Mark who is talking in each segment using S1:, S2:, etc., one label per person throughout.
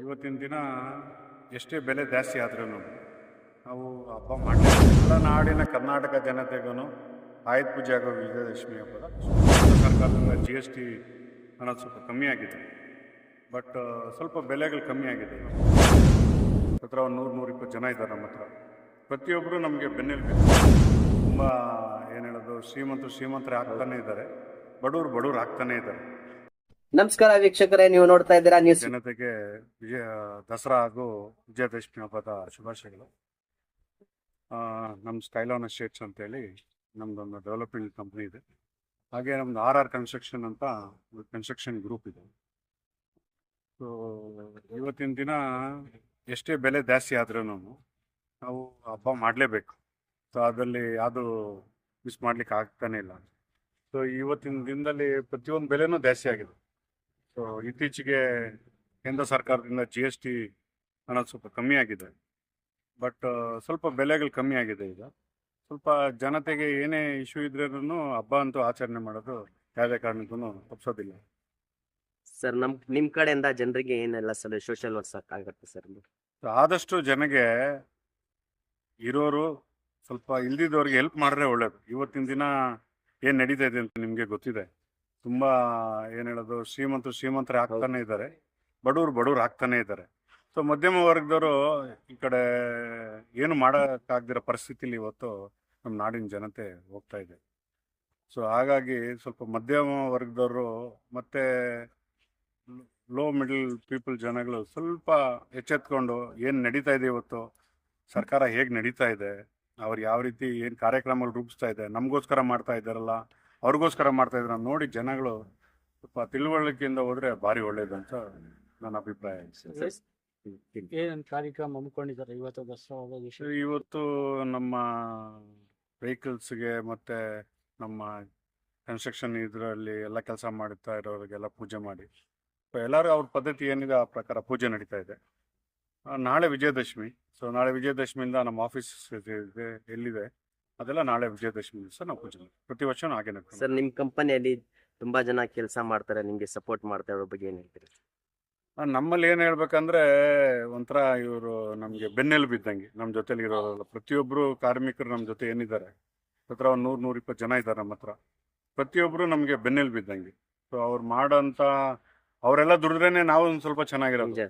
S1: ಇವತ್ತಿನ ದಿನ ಎಷ್ಟೇ ಬೆಲೆ ಜಾಸ್ತಿ ಆದ್ರೂ ನಾವು ಹಬ್ಬ ಮಾಡಿ ಎಲ್ಲ ನಾಡಿನ ಕರ್ನಾಟಕ ಜನತೆಗೂ ಆಯುಧ ಪೂಜೆ ಆಗೋ ವಿಜಯದಶಮಿ ಹಬ್ಬದ ಸರ್ಕಾರದಿಂದ ಜಿ ಎಸ್ ಟಿ ಹಣ ಸ್ವಲ್ಪ ಕಮ್ಮಿ ಆಗಿದೆ. ಬಟ್ ಸ್ವಲ್ಪ ಬೆಲೆಗಳು ಕಮ್ಮಿ ಆಗಿದೆ. ಹತ್ರ ಒಂದು ನೂರು, ನೂರಿಪ್ಪತ್ತು ಜನ ಇದ್ದಾರೆ ನಮ್ಮ ಹತ್ರ. ಪ್ರತಿಯೊಬ್ಬರು ನಮಗೆ ಬೆನ್ನೆಲುಬು ತುಂಬ, ಏನು ಹೇಳೋದು, ಶ್ರೀಮಂತರು ಶ್ರೀಮಂತರೇ ಆಗ್ತಾನೇ ಇದ್ದಾರೆ. ಬಡವರು ಬಡವರು ಆಗ್ತಾನೇ ಇದ್ದಾರೆ.
S2: ನಮಸ್ಕಾರ ವೀಕ್ಷಕರೇ, ನೀವು ನೋಡ್ತಾ ಇದ್ದೀರಾ ನ್ಯೂಸ್
S1: ಜನತೆಗೆ ದಸರಾ ಹಾಗೂ ವಿಜಯದಶಮಿ ಹಬ್ಬದ ಶುಭಾಶಯಗಳು. ನಮ್ಮ ಸ್ಕೈಲಾನ್ ಎಸ್ಟೇಟ್ಸ್ ಅಂತೇಳಿ ನಮ್ದೊಂದು ಡೆವಲಪ್ಮೆಂಟ್ ಕಂಪ್ನಿ ಇದೆ. ಹಾಗೆ ನಮ್ದು ಆರ್ ಆರ್ ಕನ್ಸ್ಟ್ರಕ್ಷನ್ ಅಂತ ಕನ್ಸ್ಟ್ರಕ್ಷನ್ ಗ್ರೂಪ್ ಇದೆ. ಸೊ ಇವತ್ತಿನ ದಿನ ಎಷ್ಟೇ ಬೆಲೆ ಜಾಸ್ತಿ ಆದ್ರೂ ನಾವು ಹಬ್ಬ ಮಾಡಲೇಬೇಕು. ಸೊ ಅದರಲ್ಲಿ ಯಾವುದು ಮಿಸ್ ಮಾಡ್ಲಿಕ್ಕೆ ಆಗ್ತಾನೆ ಇಲ್ಲ. ಸೊ ಇವತ್ತಿನ ದಿನದಲ್ಲಿ ಪ್ರತಿಯೊಂದು ಬೆಲೆನೂ ಜಾಸ್ತಿ ಆಗಿದೆ. ಸೊ ಇತ್ತೀಚೆಗೆ ಕೇಂದ್ರ ಸರ್ಕಾರದಿಂದ ಜಿ ಎಸ್ ಟಿ ಹಣ ಸ್ವಲ್ಪ ಕಮ್ಮಿ ಆಗಿದೆ. ಬಟ್ ಸ್ವಲ್ಪ ಬೆಲೆಗಳು ಕಮ್ಮಿ ಆಗಿದೆ ಈಗ. ಸ್ವಲ್ಪ ಜನತೆಗೆ ಏನೇ ಇಶ್ಯೂ ಇದ್ರೂ ಹಬ್ಬ ಅಂತೂ ಆಚರಣೆ ಮಾಡೋದು ಯಾವುದೇ ಕಾರಣಕ್ಕೂ ತಪ್ಪಿಸೋದಿಲ್ಲ
S2: ಸರ್ ನಮ್ ನಿಮ್ಮ ಕಡೆಯಿಂದ ಜನರಿಗೆ ಏನೆಲ್ಲ ಸಲ ಸೋಷಿಯಲ್ ವರ್ಕ್ ಆಗುತ್ತೆ ಸರ್
S1: So, ಆದಷ್ಟು ಜನಗೆ ಇರೋರು ಸ್ವಲ್ಪ ಇಲ್ದಿದ್ದವ್ರಿಗೆ ಹೆಲ್ಪ್ ಮಾಡಿದ್ರೆ ಒಳ್ಳೇದು. ಇವತ್ತಿನ ದಿನ ಏನು ನಡೀತಾ ಇದೆ ಅಂತ ನಿಮಗೆ ಗೊತ್ತಿದೆ. ತುಂಬ ಏನು ಹೇಳೋದು ಶ್ರೀಮಂತರು ಶ್ರೀಮಂತರ ಆಗ್ತಾನೆ ಇದ್ದಾರೆ. ಬಡವರು ಬಡವರು ಆಗ್ತಾನೆ ಇದ್ದಾರೆ. ಸೊ ಮಧ್ಯಮ ವರ್ಗದವರು ಈ ಕಡೆ ಏನು ಮಾಡೋಕ್ಕಾಗ್ದಿರೋ ಪರಿಸ್ಥಿತಿಲಿ ಇವತ್ತು ನಮ್ಮ ನಾಡಿನ ಜನತೆ ಹೋಗ್ತಾ ಇದೆ. ಸೊ ಹಾಗಾಗಿ ಸ್ವಲ್ಪ ಮಧ್ಯಮ ವರ್ಗದವರು ಮತ್ತೆ ಲೋ ಮಿಡಲ್ ಪೀಪಲ್ ಜನಗಳು ಸ್ವಲ್ಪ ಎಚ್ಚೆತ್ಕೊಂಡು ಏನು ನಡೀತಾ ಇದೆ ಇವತ್ತು ಸರ್ಕಾರ ಹೇಗೆ ನಡೀತಾ ಇದೆ ಅವ್ರು ಯಾವ ರೀತಿ ಏನು ಕಾರ್ಯಕ್ರಮಗಳು ರೂಪಿಸ್ತಾ ಇದೆ ನಮಗೋಸ್ಕರ ಮಾಡ್ತಾ ಇದ್ದಾರಲ್ಲ ಅವ್ರಿಗೋಸ್ಕರ ಮಾಡ್ತಾ ಇದ್ದಾರೆ ನೋಡಿ ಜನಗಳು ಸ್ವಲ್ಪ ತಿಳುವಳಿಕೆಯಿಂದ ಹೋದ್ರೆ ಭಾರಿ ಒಳ್ಳೇದು ಅಂತ ನನ್ನ ಅಭಿಪ್ರಾಯ.
S3: ಏನೇನು ಕಾರ್ಯಕ್ರಮ ಹಮ್ಮಿಕೊಂಡಿದ್ದಾರೆ ಇವತ್ತು ದಸರಾ
S1: ಇವತ್ತು ನಮ್ಮ ವೆಹಿಕಲ್ಸ್ಗೆ ಮತ್ತೆ ನಮ್ಮ ಕನ್ಸ್ಟ್ರಕ್ಷನ್ ಇದರಲ್ಲಿ ಎಲ್ಲ ಕೆಲಸ ಮಾಡುತ್ತಾ ಇರೋರಿಗೆಲ್ಲ ಪೂಜೆ ಮಾಡಿ. ಎಲ್ಲರೂ ಅವ್ರ ಪದ್ಧತಿ ಏನಿದೆ ಆ ಪ್ರಕಾರ ಪೂಜೆ ನಡೀತಾ ಇದೆ. ನಾಳೆ ವಿಜಯದಶಮಿ. ಸೊ ನಾಳೆ ವಿಜಯದಶಮಿಯಿಂದ ನಮ್ಮ ಆಫೀಸ್ ಇದೆ ಎಲ್ಲಿದೆ? ಅದೆಲ್ಲ ನಾಳೆ ವಿಜಯದಶಮಿ ದಿವಸ ನಾವು ಪೂಜೆ ಮಾಡ್ತೀವಿ. ಪ್ರತಿ ವರ್ಷನೂ ಹಾಗೆ ನಡ್ಕೊಂಡು
S2: ಸರ್ ನಿಮ್ಮ ಕಂಪನಿಯಲ್ಲಿ ತುಂಬಾ ಜನ ಕೆಲಸ ಮಾಡ್ತಾರೆ ನಿಮಗೆ ಸಪೋರ್ಟ್ ಮಾಡ್ತಾ ಇರೋ ಬಗ್ಗೆ ಏನ್ ಹೇಳ್ತೀರಿ?
S1: ಆ, ನಮ್ಮಲ್ಲಿ ಏನು ಹೇಳ್ಬೇಕಂದ್ರೆ ಒಂಥರ ಇವರು ನಮಗೆ ಬೆನ್ನೆಲು ಬಿದ್ದಂಗೆ ನಮ್ಮ ಜೊತೆಲಿ ಇರೋರಲ್ಲ ಪ್ರತಿಯೊಬ್ಬರು ಕಾರ್ಮಿಕರು ನಮ್ಮ ಜೊತೆ ಏನಿದ್ದಾರೆ ಹತ್ರ ಒಂದು ನೂರು ಇಪ್ಪತ್ತು ಜನ ಇದ್ದಾರೆ ನಮ್ಮ ಹತ್ರ. ಪ್ರತಿಯೊಬ್ಬರು ನಮಗೆ ಬೆನ್ನೆಲು ಬಿದ್ದಂಗೆ ಸೊ ಅವ್ರು ಮಾಡೋಂಥ ಅವರೆಲ್ಲ ದುಡಿದ್ರೇನೆ ನಾವು ಒಂದು ಸ್ವಲ್ಪ ಚೆನ್ನಾಗಿರೋದು.
S2: ನಿಜ.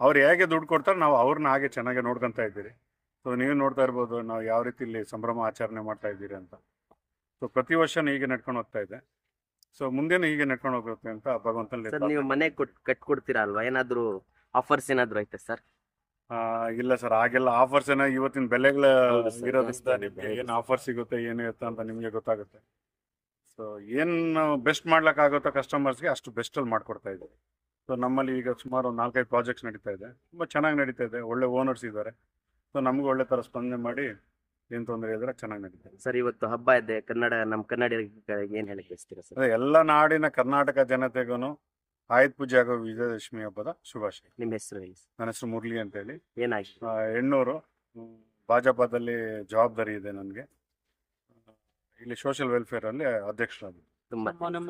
S1: ಅವ್ರು ಹೇಗೆ ದುಡ್ಡು ಕೊಡ್ತಾರೆ ನಾವು ಅವ್ರನ್ನ ಹಾಗೆ ಚೆನ್ನಾಗಿ ನೋಡ್ಕೊಂತ ಇದ್ದೀರಿ. ಸೊ ನೀವು ನೋಡ್ತಾ ಇರ್ಬೋದು ನಾವು ಯಾವ ರೀತಿ ಇಲ್ಲಿ ಸಂಭ್ರಮ ಆಚರಣೆ ಮಾಡ್ತಾ ಇದ್ದೀರಿ ಅಂತ. ಸೊ ಪ್ರತಿ ವರ್ಷ ಹೀಗೆ ನಡ್ಕೊಂಡು ಹೋಗ್ತಾ ಇದೆ. ಸೊ ಮುಂದೇನು ಹೀಗೆ ನಡ್ಕೊಂಡು ಹೋಗುತ್ತೆ ಅಂತ ಭಗವಂತನಲ್ಲಿ
S2: ಸರ್ ನೀವು ಮನೆ ಕೊಟ್ ಕಟ್ಕೊಡ್ತೀರಾ ಅಲ್ವಾ? ಏನಾದ್ರೂ ಆಫರ್ಸ್ ಏನಾದ್ರು ಐತೆ ಸರ್?
S1: ಆ, ಇಲ್ಲ ಸರ್ ಹಾಗೆಲ್ಲ ಆಫರ್ಸ್ ಏನೋ ಇವತ್ತಿನ ಬೆಲೆಗಳ
S2: ಏನ್ sir,
S1: ಇರೋದ್ರಿಂದ
S2: ಜಾಸ್ತಿ
S1: ನಿಮ್ಗೆ ಏನು ಆಫರ್ ಸಿಗುತ್ತೆ ಏನು ಇರುತ್ತೆ ಅಂತ ನಿಮಗೆ ಗೊತ್ತಾಗುತ್ತೆ. ಸೊ ಏನು ಬೆಸ್ಟ್ ಮಾಡ್ಲಿಕ್ಕಾಗುತ್ತೋ ಕಸ್ಟಮರ್ಸ್ಗೆ ಅಷ್ಟು ಬೆಸ್ಟ್ ಅಲ್ಲಿ ಮಾಡ್ಕೊಡ್ತಾ ಇದ್ದೀವಿ. ಸೊ ನಮ್ಮಲ್ಲಿ ಈಗ ಸುಮಾರು ಒಂದು ನಾಲ್ಕೈದು ಪ್ರಾಜೆಕ್ಟ್ಸ್ ನಡೀತಾ ಇದೆ. ತುಂಬ ಚೆನ್ನಾಗಿ ನಡೀತಾ ಇದೆ. ಒಳ್ಳೆ ಓನರ್ಸ್ ಇದ್ದಾರೆ. ಸೊ ನಮಗೂ ಒಳ್ಳೆ ಥರ ಸ್ಪಂದನೆ ಮಾಡಿ ಏನು ತೊಂದರೆ ಇದ್ರೆ ಚೆನ್ನಾಗಿ ನಡೀತದೆ.
S2: ಸರ್ ಇವತ್ತು ಹಬ್ಬ ಇದೆ ಕನ್ನಡ ನಮ್ಮ ಕನ್ನಡಿಗರಿಗೆ ಏನ್ ಹೇಳಿ ಬಯಸ್ತೀರಾ ಸರ್?
S1: ಅದೇ ಎಲ್ಲ ನಾಡಿನ ಕರ್ನಾಟಕ ಜನತೆಗೂ ಆಯುಧ ಪೂಜೆ ಆಗೋ ವಿಜಯದಶಮಿ ಹಬ್ಬದ ಶುಭಾಶಯ.
S2: ನಿಮ್ಮ ಹೆಸರು ಹೇಳಿ ಸರ್.
S1: ನನ್ನ ಹೆಸರು ಮುರಳಿ ಅಂತೇಳಿ
S2: ಏನಾಗಿ
S1: ಆ, ಹೆಣ್ಣೂರು ಹ್ಮ್, ಭಾಜಪದಲ್ಲಿ ಜವಾಬ್ದಾರಿ ಇದೆ ನನಗೆ. ಇಲ್ಲಿ ಸೋಷಿಯಲ್ ವೆಲ್ಫೇರ್ ಅಲ್ಲಿ ಅಧ್ಯಕ್ಷರಾಗಿ.
S2: ತುಂಬಾ